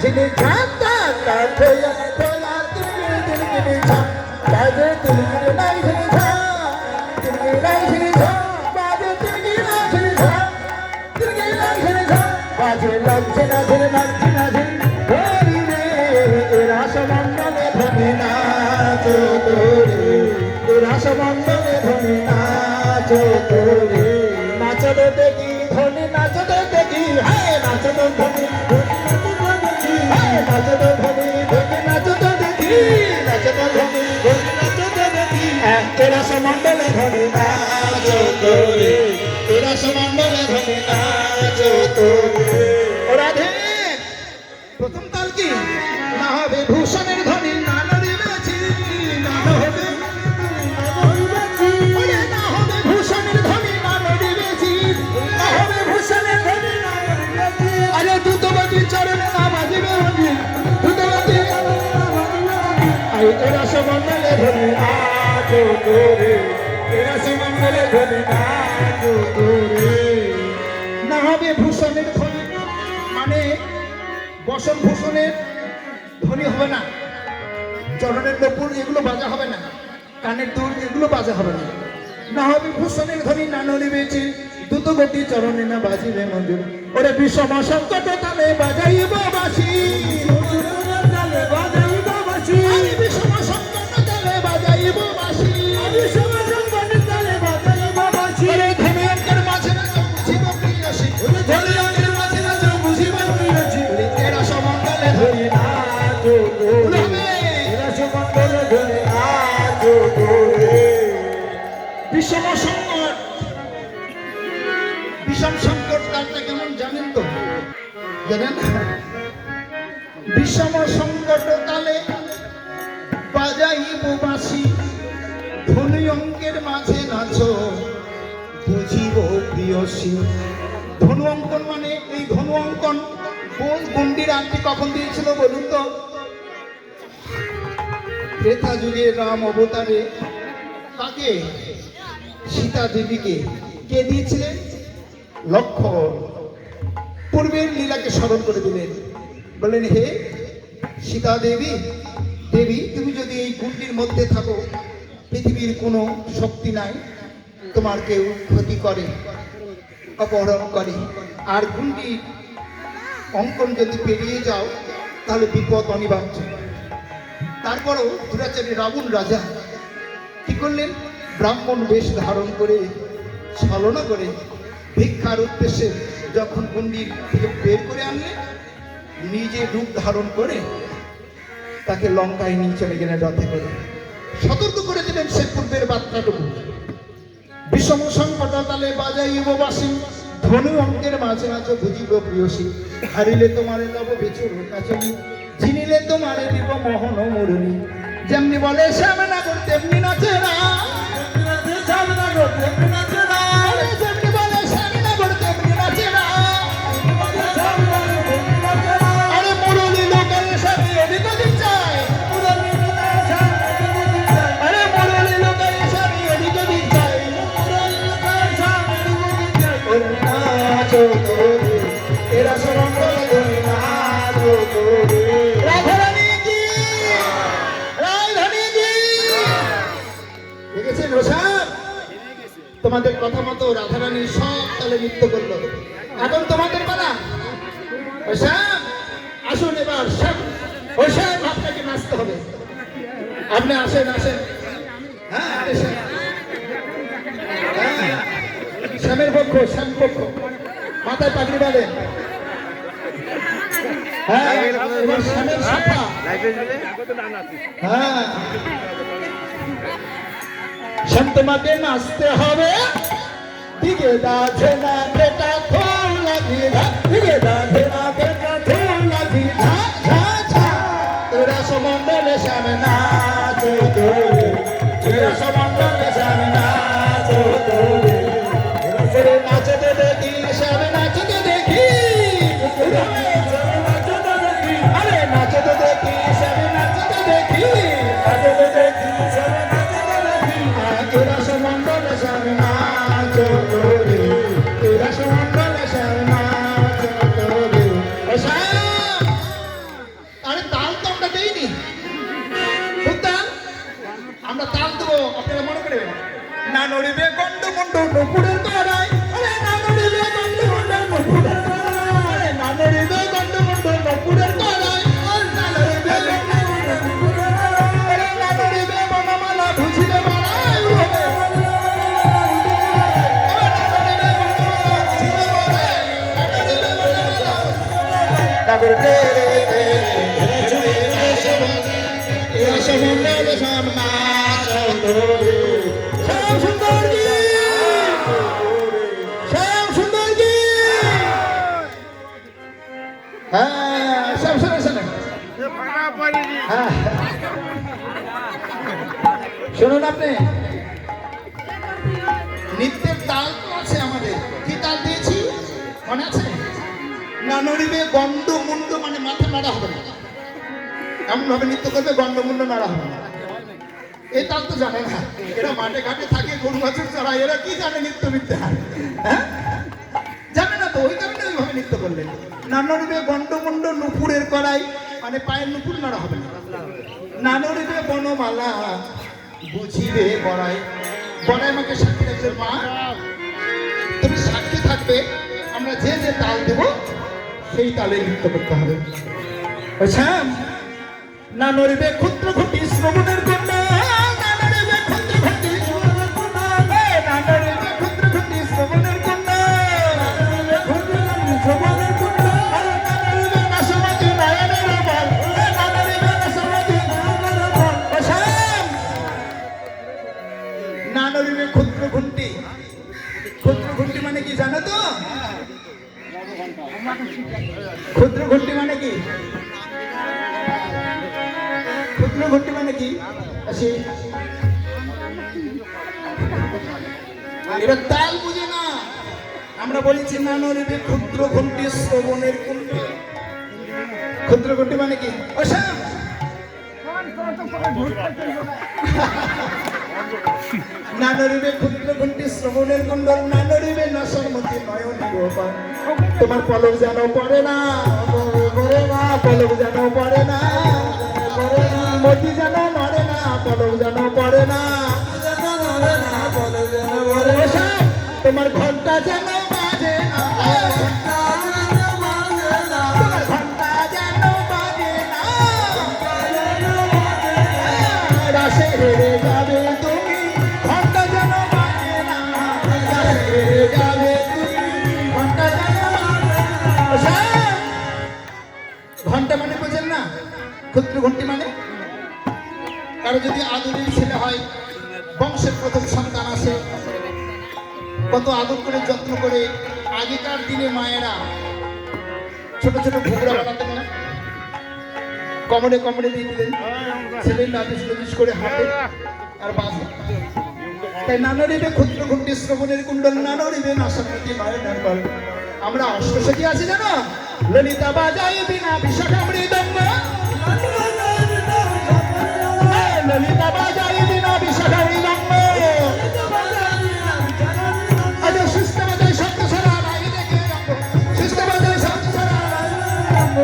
ঝিনি ঝাম ঝাম ঝাম ঠোয়া ঠোয়া তিলগিরি তিলগিরি ঝাম বাজে তিলগিরি নাই ঝিনি ঝাম তিলগিরি নাই ঝিনি ঝাম বাজে তিলগিরি নাই ঝিনি ঝাম তিলগিরি নাই ঝিনি ঝাম বাজে লাগছে না ঝিনি লাগছে না ঝিনি হরি রে এরা সমন্দলে ধনে নাচো তোরে এরা সমন্দলে ধনে নাচো তোরে নাচো দেখি ধনে নাচো রে দেখি হ্যাঁ নাচো রে ধনে ধনে নাচো রে দেখি নাচো রে না হবে ভূষণের ধ্বনি মানে বসন ভূষণের ধ্বনি হবে না। চরণের নপুর এগুলো বাজা হবে না, কানের দুল এগুলো বাজা হবে না। না হবে ভূষণের ধ্বনি না নলিবেছে দ্রুত গতি চরণে না বাজিবে মঞ্জুর। ওরে বিষম সংকট তালে বাজাইব বাসি বিষম সংকট কালটা কেমন জানেন তো? জানেন? বিষম সংকট কালে বাজাইব বাসি ধনী অঙ্কের মাঝে নাচো, বুঝিব প্রিয়সী ধনু অঙ্কন মানে এই ধনু অঙ্কন। কোন গন্ডির আংটি কখন দিয়েছিল বলুন তো? ত্রেতা যুগে রাম অবতারে। কাকে? সীতা দেবীকে। কে দিয়েছিলেন? লক্ষণ পূর্বের লীলাকে স্মরণ করে দিলেন। বললেন, হে সীতা দেবী দেবী, তুমি যদি এই গুন্ডির মধ্যে থাকো, পৃথিবীর কোনো শক্তি নাই, তোমার কেউ ক্ষতি করে, অপহরণ করে। আর গুন্ডি অঙ্কন যদি পেরিয়ে যাও, তাহলে বিপদ অনিবার্য। তারপরও দুরাচারী রাবণ রাজা কি করলেন? ব্রাহ্মণ বেশ ধারণ করে, ছলনা করে ভিক্ষার উদ্দেশ্যে যখন মন্দির থেকে বের করে আনলেন নিজে রূপ ধারণ করে তাকে লঙ্কায় নিয়ে চলে গেলেন রথে করে। সতর্ক করে দিলেন সে পূর্বের বার্তাটুকু। বিষম সংকট তালে বাজাইব বাসি, ধনু অঙ্কের মাঝে মাঝে বুঝিব প্রিয়সী। হারিলে তোমারে লব বেচুর কাচনি চিনিলে তোমারে দিব মোহন মুরুনি যেমনি বলে শ্যামনগর তেমনি নাচে না আরে তোমাদের কথা মতো রাধারানী সব তালে নৃত্য করল। এখন তোমাদের পালা? ও শ্যাম আসুন এবার শ্যাম ও শ্যাম আপনাকে নাচতে হবে। আপনি আসেন আসেন। হ্যাঁ হ্যাঁ শ্যামের পক্ষ শ্যাম পক্ষ। মাথায় পাগড়ি বাঁধেন হ্যাঁ শ্যামের হ্যাঁ। শ্যাম তোমাকে নাচতে হবে। দিকে দাঁড়ে না, বেটা খোল লাগি দিকে দাঁড়ে না, বেটা খোল লাগি ঝা ঝা। তোরা সমন্দলে শ্যাম নাচো, তোরে। তোরা সমন্দলে শ্যাম নাচো, তোরে। তোরা সমন্দলে শোনেন আপনি। নৃত্যের তাল আছে আমাদের। কি তাল দিয়েছি? মনে আছে? না নড়িবে গন্ড মুন্ড মানে মাথা নাড়া হবে না। এমন ভাবে নৃত্য করবে গন্ড মুন্ড নাড়া হবে না। তাল তো জানে না, এরা মাঠে ঘাটে থাকে, গরু বাছুর চড়াই এরা কি জানে নৃত্য বিদ্যা? হ্যাঁ? জানে না তো, ওই কারণে ওইভাবে নৃত্য করলেন নানরিবে গন্ডমুন্ড নুপুরের কড়াই মানে পায়ের নুপুর নাড়া হবে না। নানরিবে বনমালা, বুঝিবে বড়াই। বড়াই আমাকে সাক্ষী রাখছে, মা। তুমি সাক্ষী থাকবে, আমরা যে যে তাল দেব সেই তালে নৃত্য করতে হবে। না নড়িবে ক্ষুদ্র ক্ষতি শ্রবণের কন্যা। এবার তাল বুঝে না। আমরা বলেছি না ক্ষুদ্র ঘন্টি শ্রবণের কুণ্ড ক্ষুদ্র ঘন্টি মানে কি? ও শ্যাম না নরিবে ক্ষুদ্র ঘন্টি শ্রবণের কুণ্ডল না নরিবে নশরমতি নয়ন তোমার পলক যেন পড়ে না, পলক যেন পড়ে না। তোমার ঘণ্টা যেন ঘণ্টা যেন ঘণ্টা যেন ঘণ্টা যেন ঘণ্টা মানে বোঝেন না, ক্ষুদ্র ঘন্টি মানে? কারও যদি আদরের ছেলে হয়, বংশের প্রথম সন্তান কত আদর করে যত্ন করে আগেকার দিনে মায়েরা ছোট ছোট ঘুগরা বানাতেন না? কমরে কমরে দিয়ে দিলেন। ছেলে নাবিস নবিস করে হাঁটে আর বাজে তাই নানরিবে ক্ষুদ্র ঘুমটি শ্রবণের কুণ্ডল নানরিবে নাশামতি মায়ের নারকল আমরা অষ্টসখী আছি জানো ললিতা বাজায় বিনা বিশাখা মৃদঙ্গ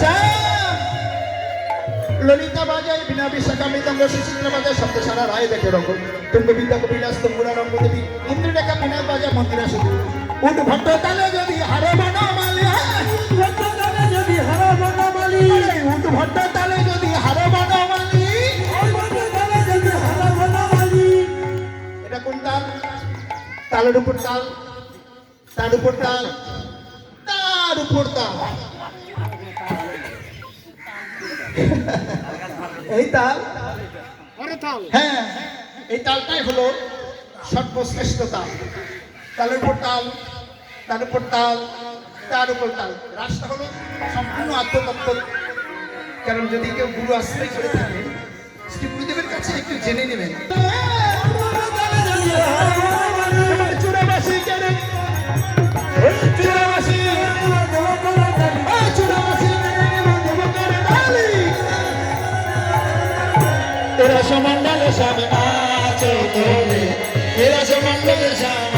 শ্যাম ললিতা বাজায় বিনা বিশাখা মৃদঙ্গ সুচিত্র বাজায় শব্দ সারা রায় দেখে রঙ্গ। তুঙ্গ বিদ্যা কপিলাস তুঙ্গুরা রঙ্গ দেবী ইন্দ্র রেখা বিনা বাজা মন্দিরা শুধু উঠ ভট্ট তালে যদি হারে বনমালি উঠ ভট্ট তালে যদি হারে বনমালি উঠ ভট্ট তালে যদি হারে বনমালি এটা কোন তাল? তালের উপর তাল তার উপর তাল তার উপর তাল। এই তাল? হ্যাঁ এই তালটাই হলো সর্বশ্রেষ্ঠ তাল। তালের উপর তাল তার উপর তাল তার উপর তাল। রাস্তা হলো সম্পূর্ণ আত্মতত্ত্ব। কারণ যদি কেউ গুরু আশ্রয় করে থাকে শ্রী গুরুদেবের কাছে একটু জেনে নেবেন। চূড়াবাসী কেন? তেরা সমান্ডালে সামনে আছে তোরে। তেরা সমান্ডালে সামনে